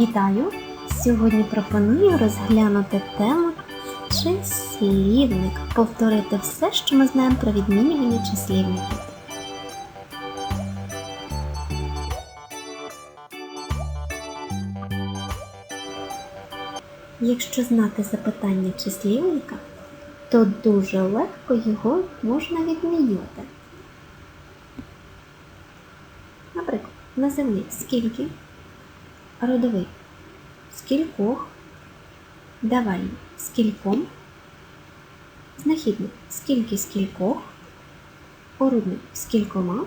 Вітаю! Сьогодні пропоную розглянути тему числівник, повторити все, що ми знаємо про відмінювання числівників. Якщо знати запитання числівника, то дуже легко його можна відмінювати. Наприклад, називний скільки, родовий. Скількох, давальний скільком, знахідник. Скільки скількох, орудник скількома?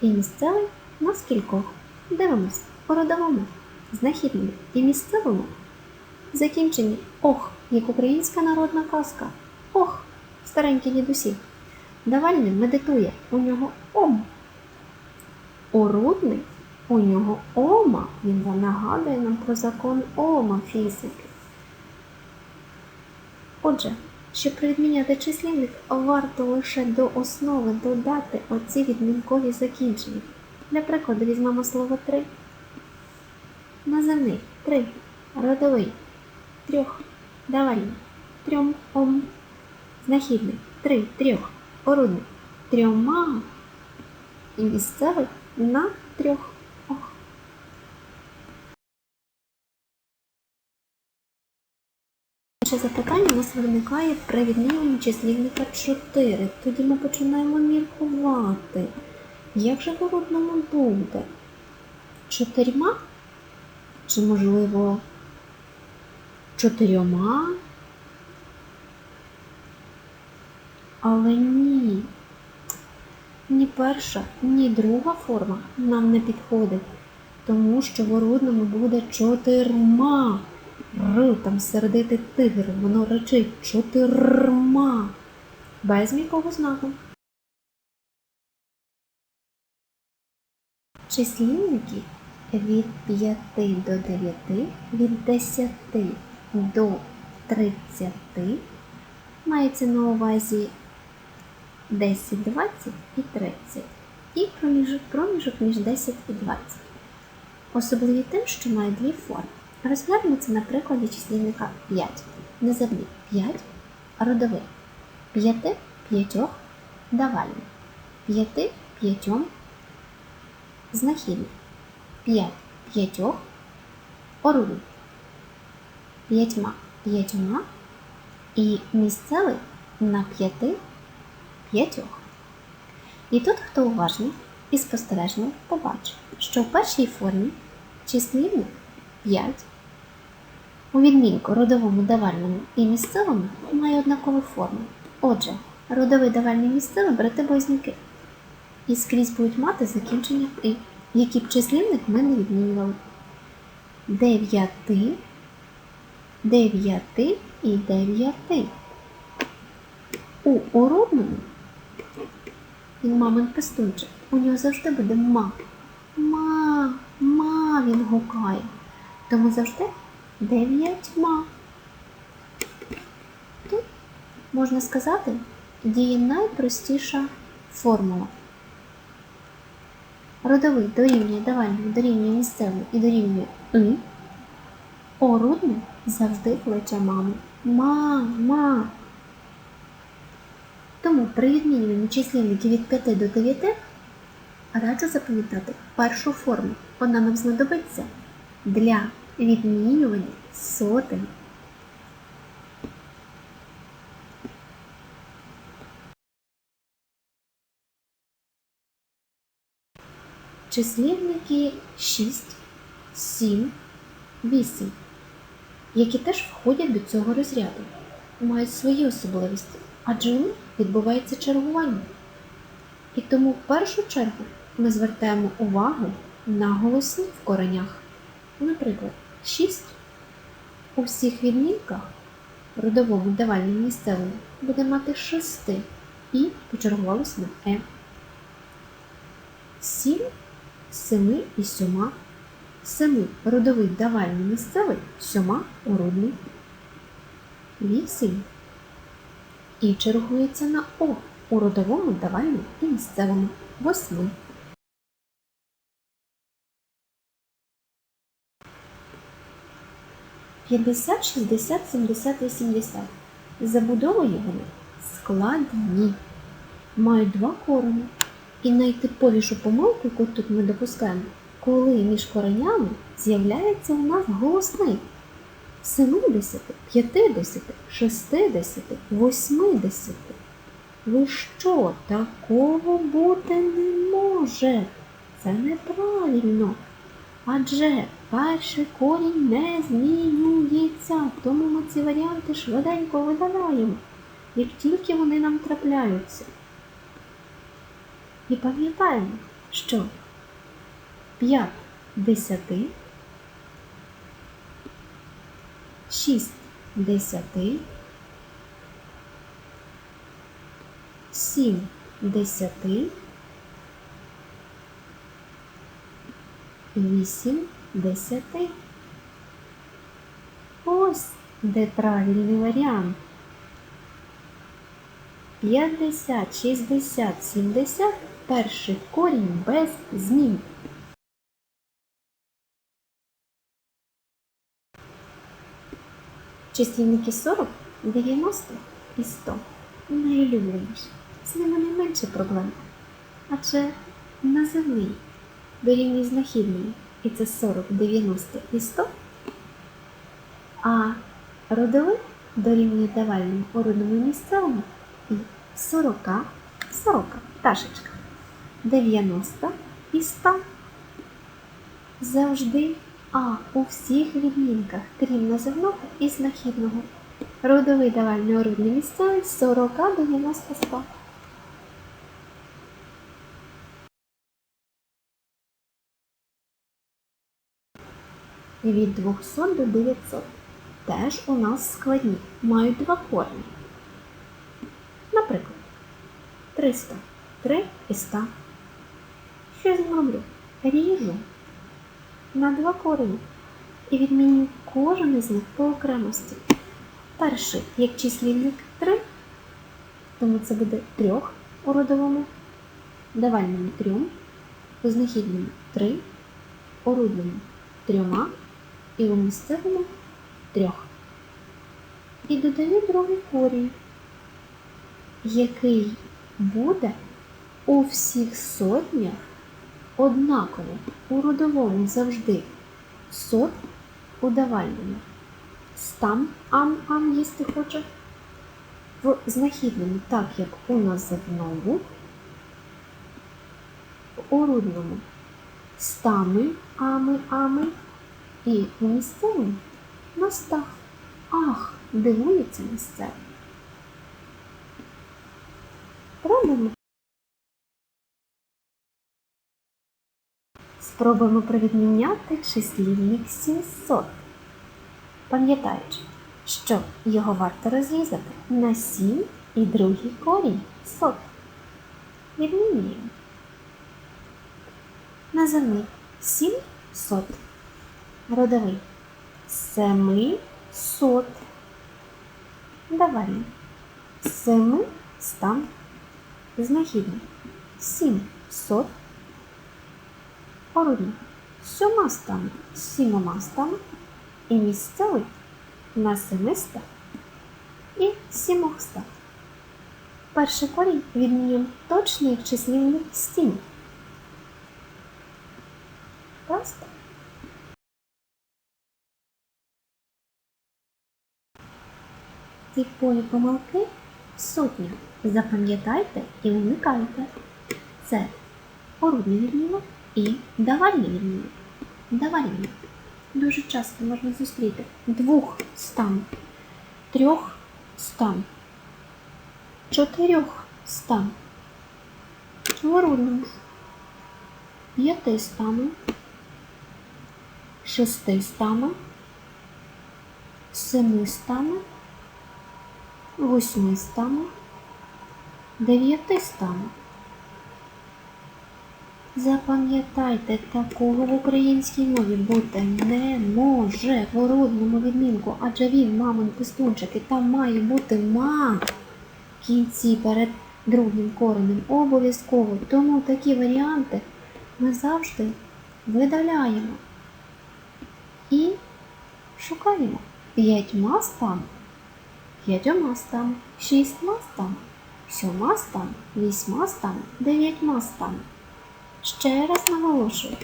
І місцевий на скількох. Дивимось у родовому, знахідному і місцевому. Закінчені ох, як українська народна казка. Ох, старенькі дідусі. Давальний медитує, у нього ом. Орудний у нього ома, він вам нагадує нам про закон ома фізики. Отже, щоб відміняти числівник, варто лише до основи додати оці відмінкові закінчення. Для прикладу візьмемо слово три. Називний три. Родовий трьох. Давальний трьом ом. Знахідний три трьох. Орудний трьома. І місцевий на трьох. Ох. Перше у нас виникає при відмінюванні числівника 4. Тоді ми починаємо міркувати. Як же в орудному буде? Чотирма? Чи, можливо, чотирьома? Але ні. Ні перша, ні друга форма нам не підходить, тому що в орудному буде чотирма. Р, там сердитий тигр, воно речить чотирма. Без м'якого знаку. Числівники від 5 до 9, від 10 до 30 мається на увазі 10, 20 і 30. І проміжок, проміжок між 10 і 20. Особливі тим, що має дві форми. Розглянемо це на прикладі числівника 5. Називний 5, родовий 5, 5, давальний 5, 5, знахідний 5, 5, орудний 5, 5 і місцевий на 5, п'ятьох. І тут, хто уважний і спостережний, побачить, що в першій формі числівник 5 у відмінку родовому давальному і місцевому має однакову форму. Отже, родовий давальний місцевий брати близнюки. І скрізь будуть мати закінчення «и», які б числівник ми не відмінювали. Дев'яти, дев'яти і дев'яти. У орудному він мамин пестунчик. У нього завжди буде ма. Ма, ма він гукає. Тому завжди дев'ятьма. Тут, можна сказати, діє найпростіша формула. Родовий дорівнює давальний, дорівнює місцевий і дорівнює и. Орудний завжди кличе маму. Ма, ма. Тому при відмінюванні числівників від 5 до 9 раджу запам'ятати першу форму. Вона нам знадобиться для відмінювання сотень. Числівники 6, 7, 8, які теж входять до цього розряду, мають свої особливості адже у них відбувається чергування. І тому в першу чергу ми звертаємо увагу на голосні в коренях. Наприклад, 6 у всіх відмінках родовому давальному буде мати шести і почергувалось на Е. 7 семи і сьома. Семи родовий давальний місцевий, сьома уродний. 8 і чергується на О у родовому, давальному і місцевому восьми. 50, 60, 70, 80. Забудовою вони складні. Мають два корені. І найтиповішу помилку, яку тут ми допускаємо, коли між коренями з'являється у нас голосний. 70, 50, 60, 80. Ви що, такого бути не може? Це неправильно. Адже перший корінь не змінюється, тому ми ці варіанти швиденько видаляємо, як тільки вони нам трапляються. І пам'ятаємо, що 5 десяти, 6 десяти, 7 десяти, 8 десяти. Ось де правильний варіант. 50, 60, 70 перший корінь без змін. Числівники 40, 90 і 100 найулюбленіші. З ними найменше проблем. Адже називний дорівнює знахідному, і це 40, 90 і 100, а родовий дорівнює давальному уродному місцевому і 40, 40, пташечка, 90 і 100. Завжди А у всіх відмінках, крім називного і знахідного. Родовий давальний уродний місцевий 40, 90, 100. Від 200 до 900 теж у нас складні, мають два корені. Наприклад, 300, 3 і 100. Що я зроблю? Ріжу на два корені і відміню кожен із них по окремості. Перший як числівник 3, тому це буде трьох у родовому, давальному 3, у знахідному 3, у рудному трьома і у місцевому трьох. І додаю другий корінь, який буде у всіх сотнях однаково у родовому завжди сот у давальному. Стам ам ам їсти хоче. В знахідному, так як у називному, у рудному стами ами ами і у місцевому настав. Ах, дивується місцевий. Пробуємо. Спробуємо привідміняти числівник 700, пам'ятаючи, що його варто розрізати на 7 і другий корінь сот. Відмінюємо. Називний 7 сот. Родовий 7 сот. Давай. 7 стан. Знахідний 7 сот. Породні сьома стане сімома стане і місцевий на семиста і сімохста. Перший корінь відмінюємо точно як числівник сім. Просто. Типові помилки сотня. Запам'ятайте і уникайте. Це порудний відмінок і давальний відмінок. Давальний. Дуже часто можна зустріти двох стан, трьох стан, чотирьох стан, чворудному, п'яти стану, шести стану, семи стану, восьми стану, дев'яти стану. Запам'ятайте, такого в українській мові бути не може в родному відмінку, адже він мамин пестунчик, і там має бути ма в кінці перед другим коренем обов'язково. Тому такі варіанти ми завжди видаляємо і шукаємо. п'ятьма стами, п'ятьома стами, шістьма стами, сьома стами, вісьма стами, дев'ятьма стами. Ще раз наголошую,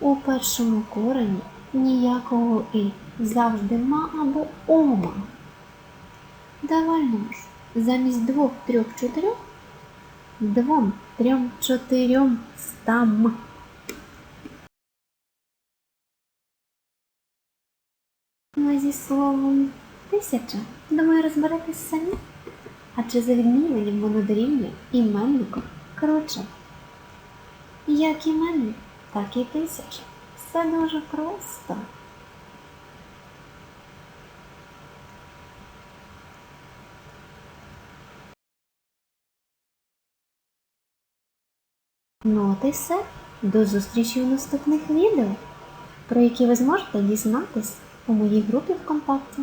у першому корені ніякого і завжди ма або ома. Давай ж, замість двох, трьох, чотирьох, двом, трьом, чотирьом стам. Зі словом тисяча, думаю, розберетесь самі. Адже за відміненням воно дорівнює іменнику. Коротше, як іменник, так і тисяча. Все дуже просто. Ну от і все. До зустрічі у наступних відео, про які ви зможете дізнатись у моїй групі ВКонтакті.